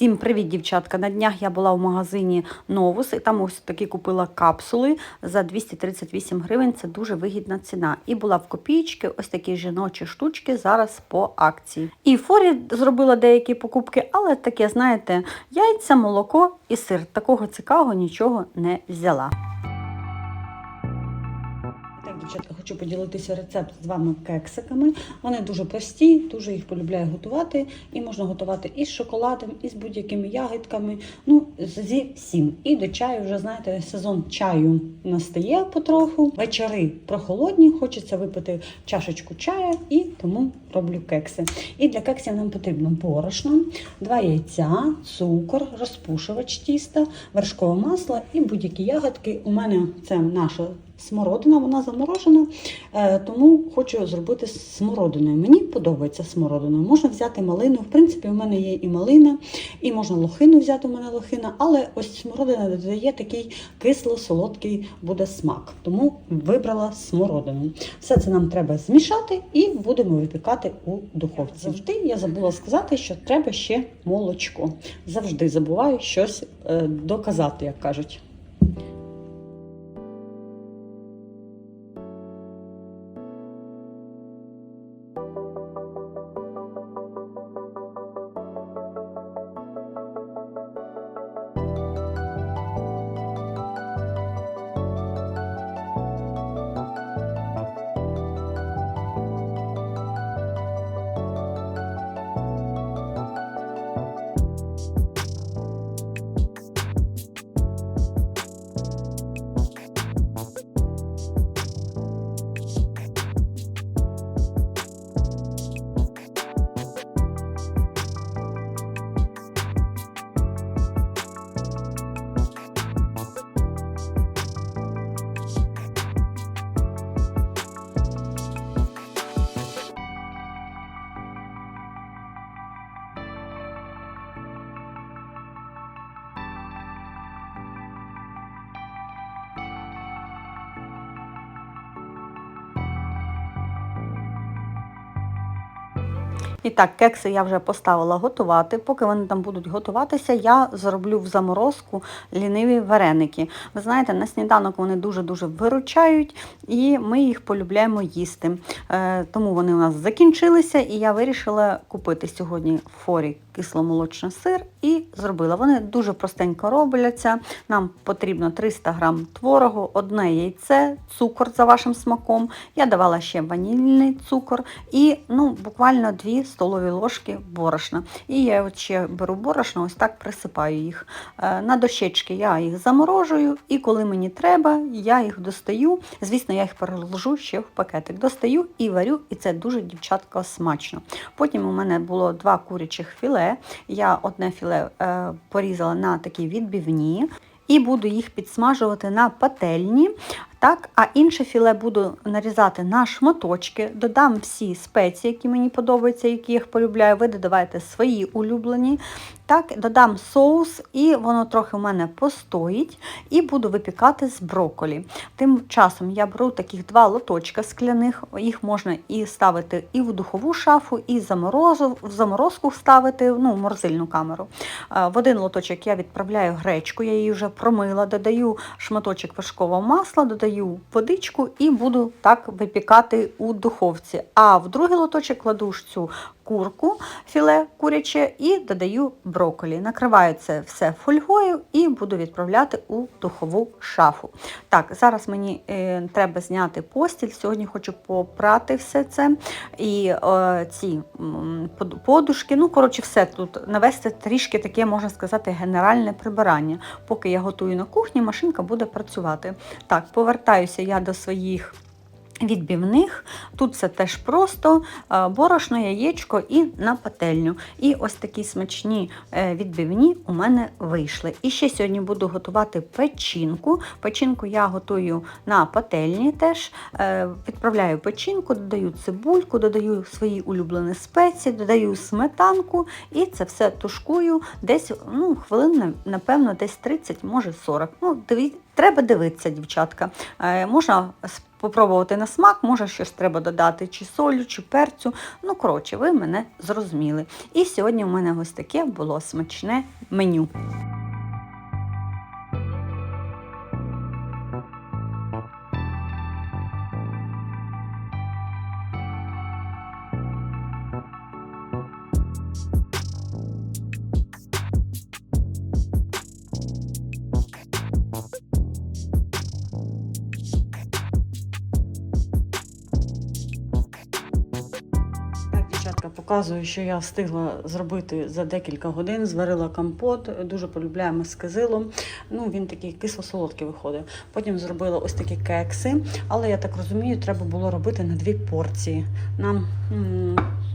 Всім привіт, дівчатка! На днях я була в магазині Новус і там ось такі купила капсули за 238 гривень. Це дуже вигідна ціна. І була в копійки ось такі жіночі штучки зараз по акції. І форі зробила деякі покупки, але таке, знаєте, яйця, молоко і сир. Такого цікавого нічого не взяла. Хочу поділитися рецепт з вами кексиками. Вони дуже прості, дуже їх полюбляю готувати. І можна готувати і з шоколадом, і з будь-якими ягідками. Ну, зі всім. І до чаю вже знаєте, сезон чаю настає потроху. Вечори прохолодні, хочеться випити чашечку чаю, і тому роблю кекси. І для кексів нам потрібно борошно, два яйця, цукор, розпушувач тіста, вершкове масло і будь-які ягодки. У мене це наша смородина, вона заморожена, е, тому хочу зробити з смородиною. Мені подобається смородиною. Можна взяти малину. В принципі, у мене є і малина, і можна лохину взяти, у мене лохина, але ось смородина додає такий кисло-солодкий буде смак. Тому вибрала смородину. Все це нам треба змішати і будемо випікати у духовці. Завжди я забула сказати, що треба ще молочко. Завжди забуваю щось е, доказати, як кажуть. І так, кекси я вже поставила готувати. Поки вони там будуть готуватися, я зроблю в заморозку ліниві вареники. Ви знаєте, на сніданок вони дуже-дуже виручають, і ми їх полюбляємо їсти. Е, тому вони у нас закінчилися, і я вирішила купити сьогодні в форі кисломолочний сир і зробила. Вони дуже простенько робляться. Нам потрібно 300 грам творогу, одне яйце, цукор за вашим смаком. Я давала ще ванільний цукор і ну, буквально 2 столові ложки борошна. І я от ще беру борошно, ось так присипаю їх. Е, На дощечки я їх заморожую, і коли мені треба, я їх достаю. Звісно, я їх переложу ще в пакетик. Достаю і варю, і це дуже дівчатка смачно. Потім у мене було два курячих філе. Я одне філе е, порізала на такі відбивні. І буду їх підсмажувати на пательні. Так, а інше філе буду нарізати на шматочки, додам всі спеції, які мені подобаються, які я їх полюбляю. Ви додавайте свої улюблені. Так, додам соус, і воно трохи у мене постоїть, і буду випікати з брокколі. Тим часом я беру таких два лоточка скляних, їх можна і ставити і в духову шафу, і в заморозку ставити, ну, в морозильну камеру. Е, В один лоточок я відправляю гречку, я її вже промила, додаю шматочок вершкового масла, додаю водичку і буду так випікати у духовці. А в другий лоточок кладу цю курку, філе куряче і додаю брокколі. Накриваю це все фольгою і буду відправляти у духову шафу. Так, зараз мені е, треба зняти постіль. Сьогодні хочу попрати все це і е, ці подушки. Ну, коротше, все тут навести трішки таке, можна сказати, генеральне прибирання. Поки я готую на кухні, машинка буде працювати. Так, повертаюся я до своїх відбивних. Тут все теж просто е, борошно, яєчко і на пательню. І ось такі смачні е, відбивні у мене вийшли. І ще сьогодні буду готувати печінку. Печінку я готую на пательні теж. Е, Відправляю печінку, додаю цибульку, додаю свої улюблені спеції, додаю сметанку і це все тушкую десь ну, хвилин, напевно, десь 30, може 40. Ну, диві- Треба дивитися, дівчатка. Е, можна спробувати на смак, може щось треба додати, чи солю, чи перцю. Ну, коротше, ви мене зрозуміли. І сьогодні у мене ось таке було смачне меню. Показую, що я встигла зробити за декілька годин. Зварила компот, дуже полюбляємо з кизилом. Ну, він такий кисло-солодкий виходить. Потім зробила ось такі кекси, але я так розумію, треба було робити на дві порції. Нам.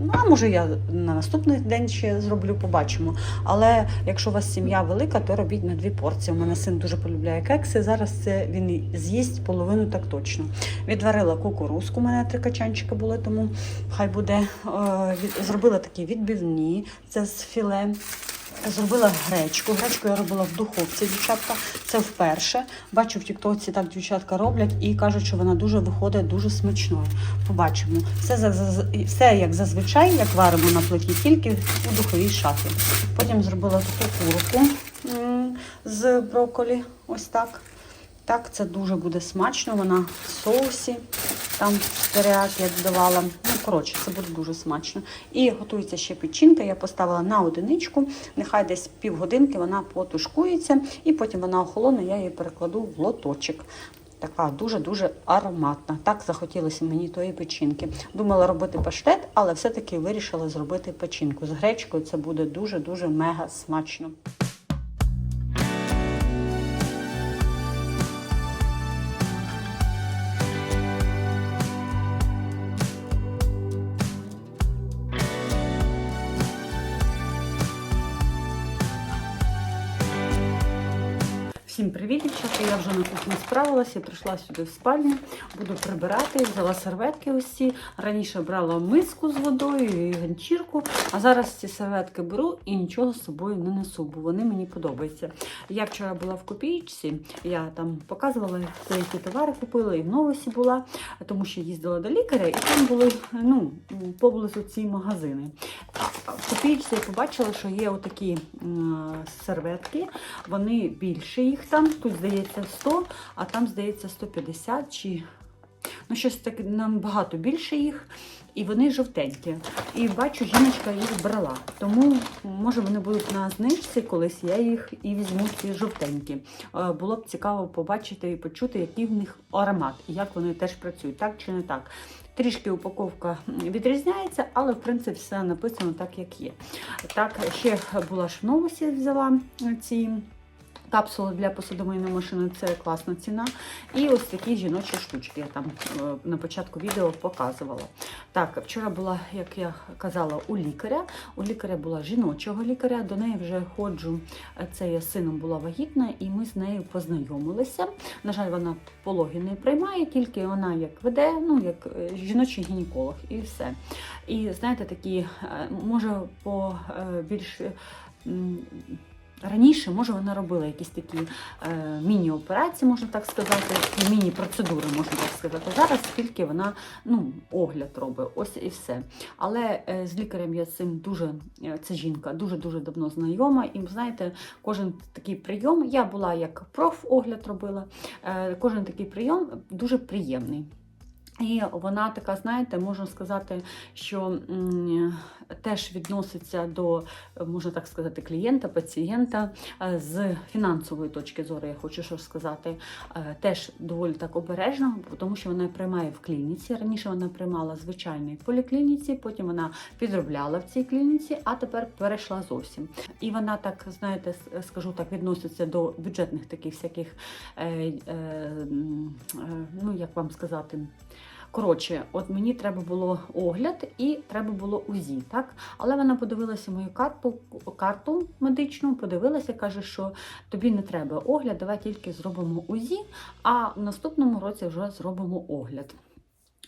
Ну, а може я на наступний день ще зроблю, побачимо. Але якщо у вас сім'я велика, то робіть на дві порції. У мене син дуже полюбляє кекси. Зараз це він з'їсть половину так точно. Відварила кукурузку, у мене три качанчики були, тому хай буде. Е, Зробила такі відбивні, це з філе. Зробила гречку. Гречку я робила в духовці, дівчатка. Це вперше. Бачу в Тіктоці так дівчатка роблять і кажуть, що вона дуже виходить дуже смачною. Побачимо. Все, все як зазвичай, як варимо на плиті, тільки у духовій шафі. Потім зробила таку курку з брокколі. Ось так. Так, це дуже буде смачно. Вона в соусі, там теріяк я додавала. Ну, коротше, це буде дуже смачно. І готується ще печінка. Я поставила на одиничку. Нехай десь півгодинки вона потушкується, і потім вона охолоне, я її перекладу в лоточок. Така дуже-дуже ароматна. Так захотілося мені тої печінки. Думала робити паштет, але все-таки вирішила зробити печінку з гречкою. Це буде дуже-дуже мега смачно. Всім привіт, дівчата. Я вже на кухні справилася, прийшла сюди в спальню, буду прибирати, взяла серветки ось. Раніше брала миску з водою і ганчірку, а зараз ці серветки беру і нічого з собою не несу, бо вони мені подобаються. Я вчора була в копійці, я там показувала, які товари купила, і в новосі була, тому що їздила до лікаря, і там були ну, поблизу ці магазини. В копійці я побачила, що є отакі серветки, вони більше їх там. Тут здається 100, а там здається 150 чи ну щось таке набагато більше їх. І вони жовтенькі. І бачу, жіночка їх брала. Тому, може, вони будуть на знижці, колись я їх і візьму ці жовтенькі. Е, Було б цікаво побачити і почути, який в них аромат і як вони теж працюють, так чи не так. Трішки упаковка відрізняється, але в принципі все написано так, як є. Так, ще була ж в новосі, взяла ці. Капсули для посудомийної машини це класна ціна. І ось такі жіночі штучки я там е, на початку відео показувала. Так, вчора була, як я казала, у лікаря. У лікаря була жіночого лікаря, до неї вже ходжу. Це я сином була вагітна, і ми з нею познайомилися. На жаль, вона пологи не приймає, тільки вона як веде, ну як е, жіночий гінеколог, і все. І знаєте, такі, е, може, по більш. Раніше, може, вона робила якісь такі е, міні-операції, можна так сказати, міні-процедури, можна так сказати. Зараз тільки вона ну, огляд робить, ось і все. Але е, з лікарем я цим дуже, е, це жінка, дуже-дуже давно знайома. І знаєте, кожен такий прийом, я була як профогляд робила, е, кожен такий прийом дуже приємний. І вона така, знаєте, можна сказати, що теж відноситься до, можна так сказати, клієнта, пацієнта е, з фінансової точки зору, я хочу що сказати, е, теж доволі так обережно, тому що вона приймає в клініці. Раніше вона приймала в звичайній поліклініці, потім вона підробляла в цій клініці, а тепер перейшла зовсім. І вона так, знаєте, скажу так, відноситься до бюджетних таких всяких, е, ну як вам сказати. Коротше, от мені треба було огляд і треба було УЗІ, так? Але вона подивилася мою карту, карту медичну, подивилася, каже, що тобі не треба огляд, давай тільки зробимо УЗІ, а в наступному році вже зробимо огляд.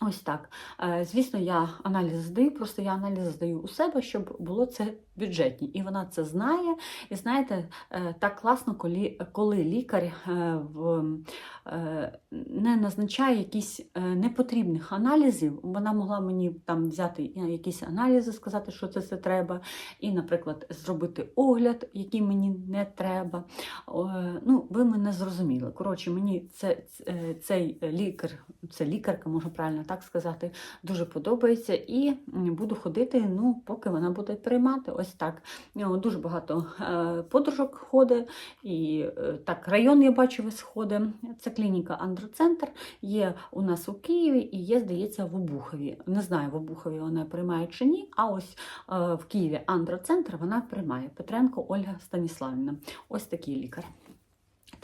Ось так. Е, Звісно, я аналіз здаю, просто я аналіз здаю у себе, щоб було це бюджетні. І вона це знає. І знаєте, е, так класно, коли, коли лікар е, е, не назначає якісь непотрібних аналізів. Вона могла мені там взяти якісь аналізи, сказати, що це все треба, і, наприклад, зробити огляд, який мені не треба. Ну, ви мене зрозуміли. Коротше, мені це, це- цей лікар, це лікарка, можу правильно так сказати, дуже подобається. І буду ходити, ну, поки вона буде приймати. Ось так. Дуже багато е, подружок ходить, і е, так, район я бачу весь. Це клініка Андроцентр. Є у нас у Києві і є, здається, в Обухові. Не знаю, в Обухові вона приймає чи ні, а ось е, в Києві Андроцентр вона приймає. Петренко Ольга Станіславівна. Ось такий лікар.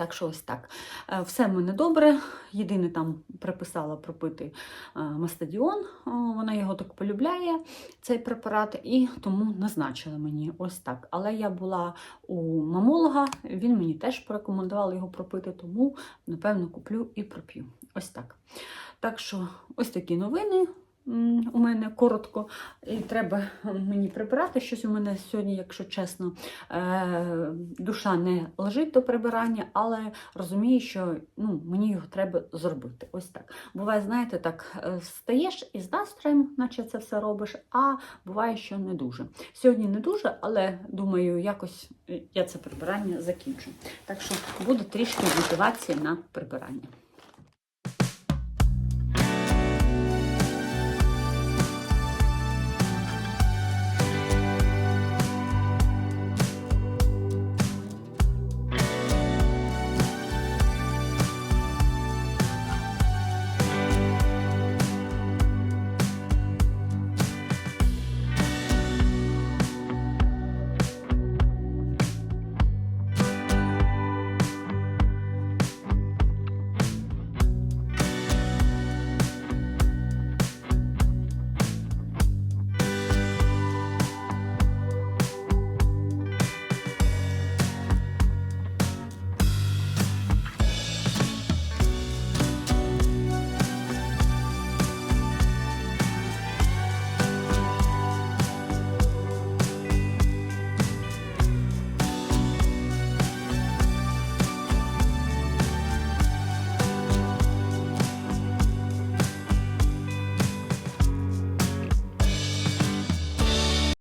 Так що ось так. Е, Все мене добре. Єдине там приписала пропити е, мастадіон. Вона його так полюбляє, цей препарат, і тому назначила мені ось так. Але я була у мамолога, він мені теж порекомендував його пропити, тому, напевно, куплю і проп'ю. Ось так. Так що ось такі новини. У мене коротко, і треба мені прибирати щось у мене сьогодні, якщо чесно, е, душа не лежить до прибирання, але розумію, що ну, мені його треба зробити. Ось так. Буває, знаєте, так е, встаєш із настроєм, наче це все робиш, а буває, що не дуже. Сьогодні не дуже, але думаю, якось е, я це прибирання закінчу. Так що буде трішки мотивації на прибирання.